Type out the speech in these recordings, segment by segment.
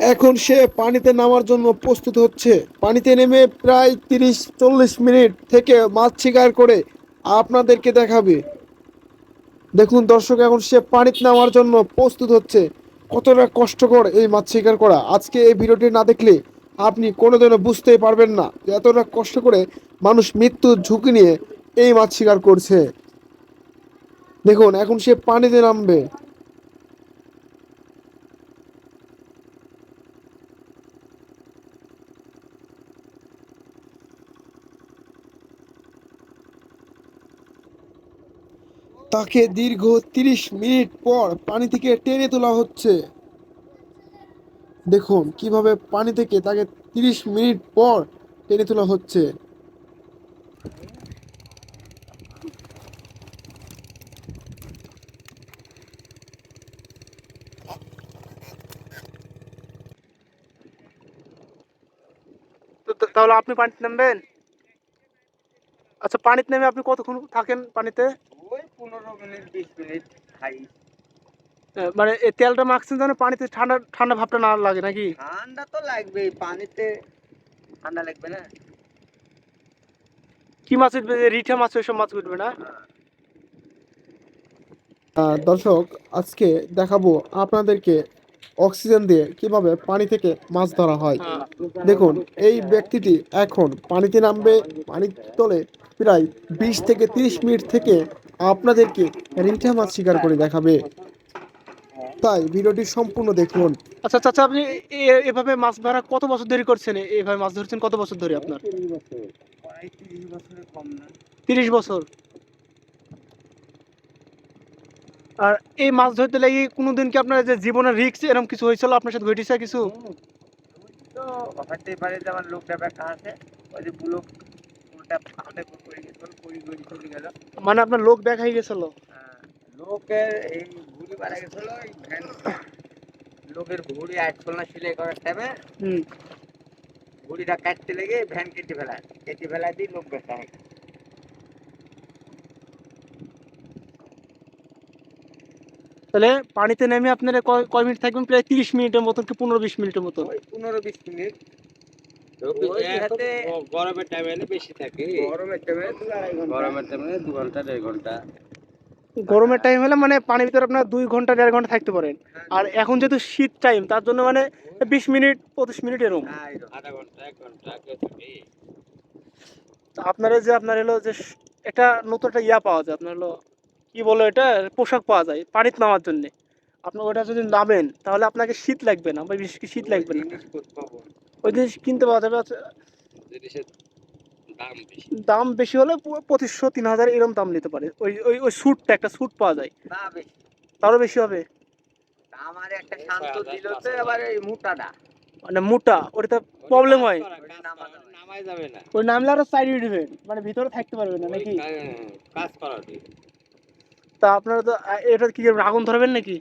এখন সে পানিতে নামার জন্য প্রস্তুত হচ্ছে। পানিতে নেমে প্রায় তিরিশ, চল্লিশ মিনিট থেকে মাছ শিকার করে আপনাদেরকে দেখাবে। দেখুন দর্শক, এখন সে পানিতে নামার জন্য প্রস্তুত হচ্ছে। কতটা কষ্টকর এই মাছ শিকার করা। আজকে এই ভিডিওটি না দেখলে আপনি কোনোদিনও বুঝতেই পারবেন না এতটা কষ্ট করে মানুষ মৃত্যুর ঝুঁকি নিয়ে এই মাছ শিকার করছে। দেখুন, এখন সে পানিতে নামবে। তাকে দীর্ঘ তিরিশ মিনিট পর পানি থেকে টেনে তোলা হচ্ছে। দেখুন কীভাবে পানি থেকে তাকে তিরিশ মিনিট পর টেনে তোলা হচ্ছে। তাহলে আপনি পানিতে নামবেন? আচ্ছা পানিতে নেমে আপনি কতক্ষণ থাকেন পানিতে? পনেরো মিনিট বিশ মিনিট খাই। মানে এই তেলটা মাখছেন যেন পানিতে ঠান্ডা ঠান্ডা ভাবটা না লাগে নাকি? ঠান্ডা তো লাগবেই পানিতে ঠান্ডা লাগবে না। কি মাছ উঠবে? রিঠা মাছ ওইসব মাছ উঠবে না? আহ, দর্শক আজকে দেখাবো আপনাদেরকে অক্সিজেন দিয়ে কীভাবে পানি থেকে মাছ ধরা হয়। হ্যাঁ। দেখুন এই ব্যক্তিটি এখন পানিতে নামবে পানির তলে প্রায় বিশ থেকে তিরিশ মিনিট থেকে আপনাদেরকে রিঠা মাছ শিকার করে দেখাবে। তাই ভিডিওটি সম্পূর্ণ দেখুন। আচ্ছা চাচা আপনি এ- এভাবে মাছ ধরা কত বছর ধরে করছেন? এভাবে মাছ ধরছেন কত বছর ধরে আপনার? তিরিশ বছর। আর এই মাছ ধরতে লেগে কোনোদিন কি আপনার যে জীবনের রিস্ক এরকম কিছু হয়েছিল? আপনার সাথে ঘটেছে কিছু? তো হতে পারে যে আমার লোকটা ব্যাখ্যা আছে। ওই যে বুলক উল্টা ফাঁদে পড়ে গেছিল পড়ি গড়ি চলে গেল মানে আপনার লোক হয়ে গেছিল? লোকের এই ঘুড়ি মারা গেছিল এই ভ্যান। লোকের ঘুড়ি আটছিল না সিলাই করার টাইমে ঘুড়িটা কাটতে লেগে ভ্যান কেটে ফেলায় কেটে ফেলায় দিয়ে লোক বেচা হয় তাহলে পানিতে নেমে আপনারা কয় মিনিট থাকবেন? প্রায় তিরিশ মিনিটের মতন কি পনেরো বিশ মিনিটের মতন? ওই পনেরো বিশ মিনিট। গরমের টাইমে বেশি থাকে। গরমের টাইমে দু গরমের টাইমে দু ঘণ্টা দেড় ঘণ্টা। গরমের টাইম হলে মানে পানির ভিতরে আপনার দুই ঘণ্টা দেড় ঘণ্টা থাকতে পারেন। আর এখন যেহেতু শীত টাইম তার জন্য মানে বিশ মিনিট পঁচিশ মিনিট এরকম আপনার যে আপনার হলো যে একটা নতুন একটা ইয়া পাওয়া যায় আপনার হলো কি বলো এটা পোশাক পাওয়া যায় পানিতে নামার জন্য। আপনার ওটা যদি নামেন তাহলে আপনাকে শীত লাগবে না বা বেশি শীত লাগবে না। ওই জিনিস কিনতে পাওয়া যাবে। আচ্ছা, জিনিসের দাম বেশি। দাম বেশি হলে পঁচিশশো তিন হাজার এরকম দাম নিতে পারে। ওই ওই ওই স্যুটটা একটা স্যুট পাওয়া যায়। তারও বেশি হবে? আমার একটা শান্ত দিল তো আবার এই মোটাটা। মানে মোটা ওটা প্রবলেম হয়। নামাই যাবে না। ওই নামলে আরও সাইড উঠবে মানে ভিতরে থাকতে পারবে না নাকি? কাজ করা তা আপনারা তো এটা কি করবেন? আগুন ধরবেন নাকি?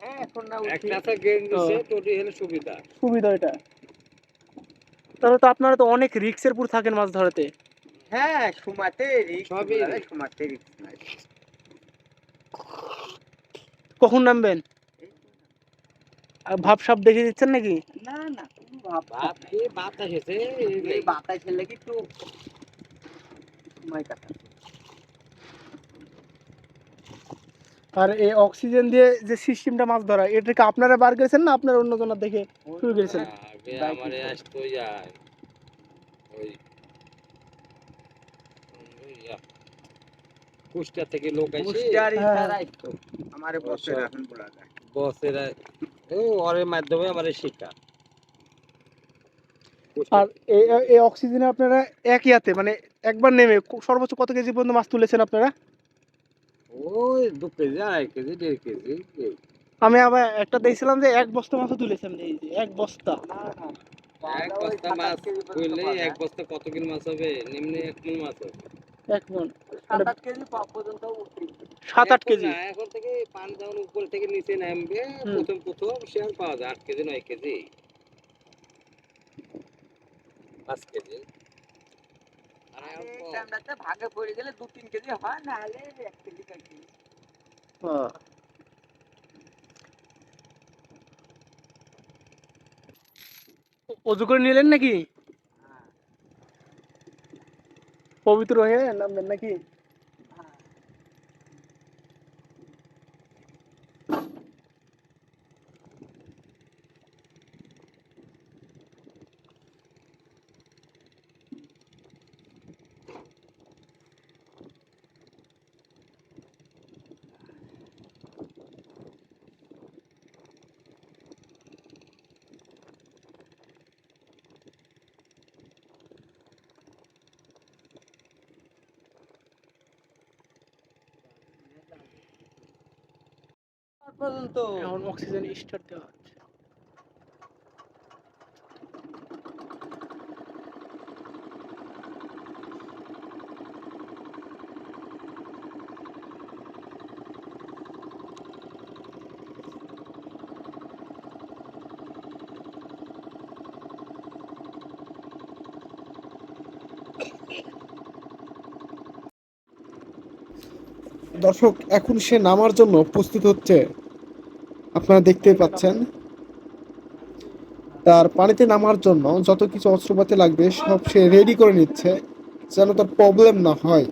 হ্যাঁ এখন না একটা গেম দিছে তো ওটি হলে সুবিধা। সুবিধা এটা তাহলে তো আপনারা তো অনেক রিক্সের পুর থাকেন মাছ ধরাতে। হ্যাঁ সুমাতে রিক্স সবই সবই সুমাতে রিক্স কখন নামবেন? আর ভাব সাপ দেখে দিচ্ছেন নাকি? না না ভাব এই এই একটু আর এই অক্সিজেন দিয়ে যে সিস্টেমটা মাছ ধরা এটা কি আপনারা বার করেছেন না আপনার অন্য জনের দেখে শুরু করেছেন? আমারে আসতো যায় ওই কুষ্টিয়া থেকে লোক আসে মুস্টারি। তো আমারে বসে। বলা যায় বসেরা ও ওর মাধ্যমে আমার শিক্ষা আর এই এই অক্সিজেনে আপনারা এক ইয়াতে মানে একবার নেমে সর্বোচ্চ কত কেজি পর্যন্ত মাছ তুলেছেন আপনারা? ওই দু কেজি আড়াই কেজি দেড় কেজি এই। আমি আবার একটা দেখছিলাম যে এক বস্তা মাছও তুলেছেন এই যে এক বস্তা। এক বস্তা মাছ করলে এক বস্তা কত কিলো মাছ হবে? নিম্নে এক মন মাছ হবে। এক মন। সাত আট কেজি এখন কেজি। না, এখন থেকে পানি যখন উপর থেকে নিচে নামবে প্রথম প্রথম সে আর পাওয়া যায় আট কেজি নয় কেজি। পাঁচ কেজি। আর এই টাইমটাতে ভাগে পড়ে গেলে দু তিন কেজি হয় না হলে এক কেজি দেড় কেজি। অজু করে নিলেন নাকি? পবিত্র হয়ে নামবেন নাকি? পর্যন্ত। এখন অক্সিজেন স্টার্ট দেওয়া হচ্ছে। দর্শক এখন সে নামার জন্য প্রস্তুত হচ্ছে আপনারা দেখতেই পাচ্ছেন। তার পানিতে নামার জন্য যত কিছু অস্ত্রপাতি লাগবে, সব সে রেডি করে নিচ্ছে, যেন তার প্রবলেম না হয়।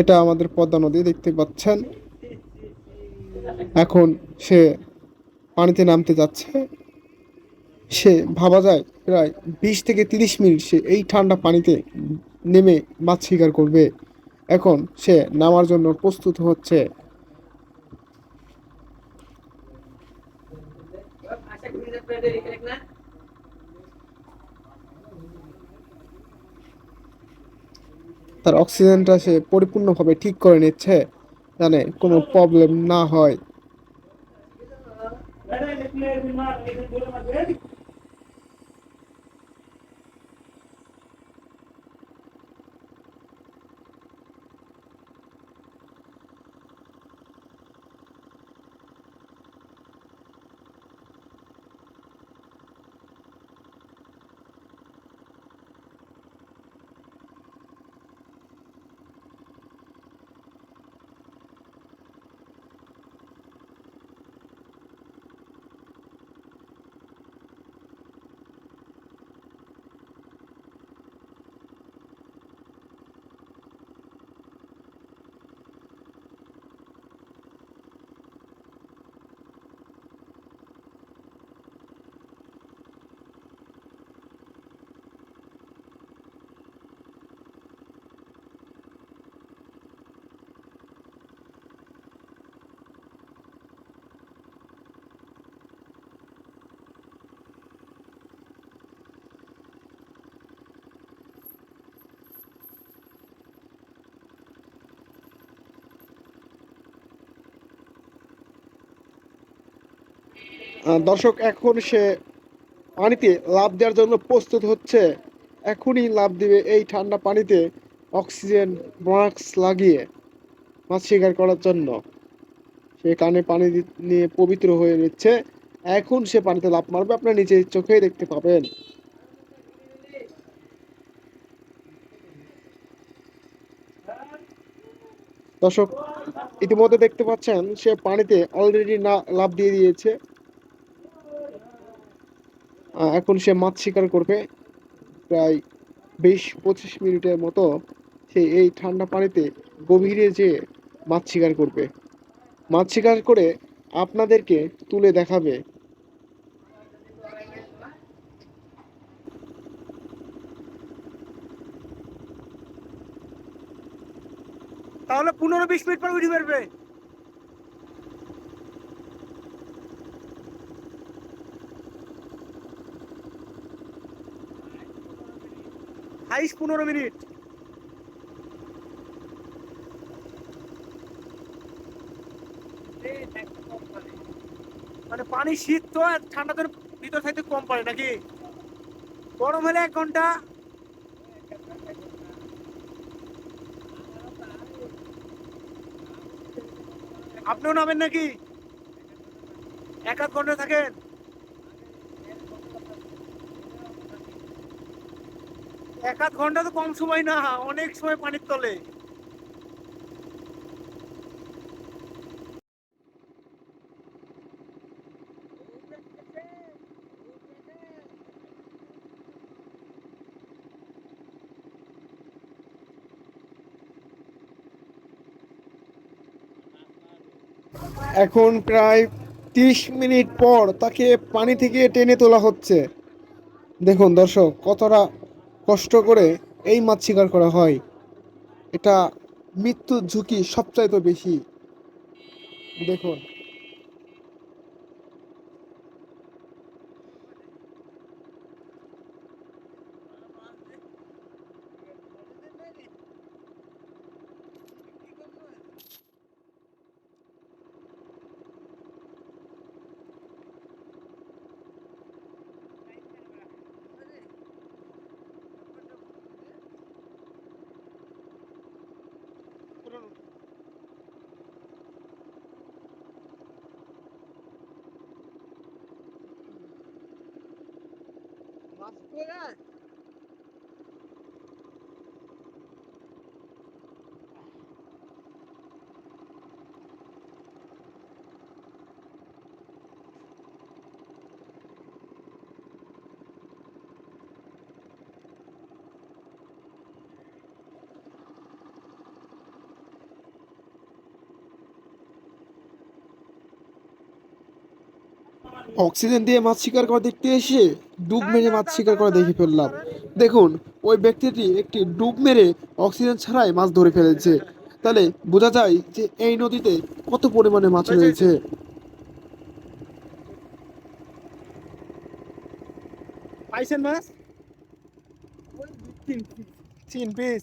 এটা আমাদের পদ্মা নদী, দেখতে পাচ্ছেন। এখন সে পানিতে নামতে যাচ্ছে। সে ভাবা যায় প্রায় বিশ থেকে তিরিশ মিনিট সে এই ঠান্ডা পানিতে নেমে মাছ শিকার করবে। এখন সে নামার জন্য প্রস্তুত হচ্ছে। তার অক্সিজেনটা সে পরিপূর্ণভাবে ঠিক করে নিচ্ছে, জানে কোনো প্রবলেম না হয়। দর্শক, এখন সে পানিতে লাফ দেওয়ার জন্য প্রস্তুত হচ্ছে। এখনই লাফ দিবে এই ঠান্ডা পানিতে অক্সিজেন, মাস্ক লাগিয়ে মাছ শিকার করার জন্য। সে কানে পানি নিয়ে পবিত্র হয়ে নিচ্ছে এখন সে পানিতে লাফ মারবে, আপনার নিজের চোখেই দেখতে পাবেন। দর্শক, ইতিমধ্যে দেখতে পাচ্ছেন, সে পানিতে অলরেডি না, লাফ দিয়ে দিয়েছে। এখন সে মাছ শিকার করবে। প্রায় বিশ পঁচিশ মিনিটের মতো সে এই ঠান্ডা পানিতে গভীরে যেয়ে মাছ শিকার করবে। মাছ শিকার করে আপনাদেরকে তুলে দেখাবে। তাহলে পনেরো বিশ মিনিট পর উঠে পারবে হাইস পনেরো মিনিট। মানে পানি শীত তো, আর ঠান্ডা তো ভিতর থাকতে কম পড়ে নাকি? গরম হলে এক ঘণ্টা। আপনিও নামেন নাকি? এক আধ ঘণ্টা থাকেন। এক আধ ঘণ্টা তো কম সময় না, অনেক সময় পানির তলে। এখন প্রায় তিরিশ মিনিট পর তাকে পানি থেকে টেনে তোলা হচ্ছে। দেখুন দর্শক, কতটা কষ্ট করে এই মাছ শিকার করা হয়। এটা মৃত্যুর ঝুঁকি সবচাইতে বেশি। দেখুন। অক্সিজেন দিয়ে মাছ শিকার করা দেখতে এসে ডুব মেরে মাছ শিকার করা দেখে ফেললাম। দেখুন ওই ব্যক্তিটি একটি ডুব মেরে অক্সিজেন ছাড়াই মাছ ধরে ফেলেছে। তাহলে বোঝা যায় যে এই নদীতে কত পরিমাণে মাছ রয়েছে। পাইছেন মাছ? তিন পিস?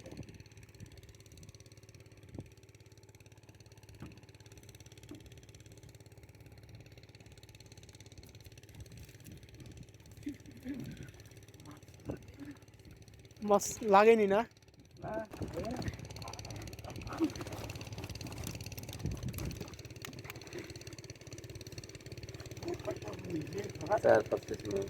মাছ লাগেনি না চার পাঁচ পিস মাছ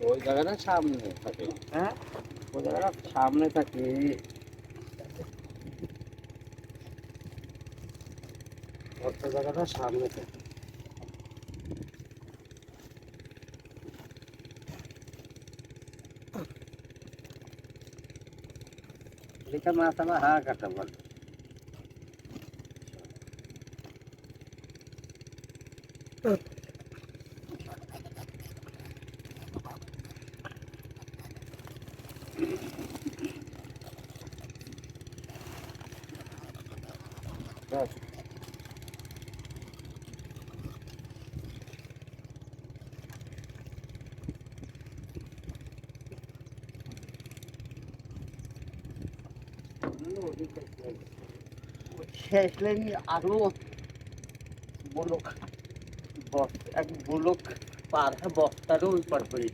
ওই জায়গাটা সামনে থাকে। হ্যাঁ? ওই জায়গাটা সামনে থাকে। জায়গাটা সামনে থাকে। মাছ আমার হা কাটা বল। শেষ লাইন আরও বলক এক বস্তারও ওই পার করে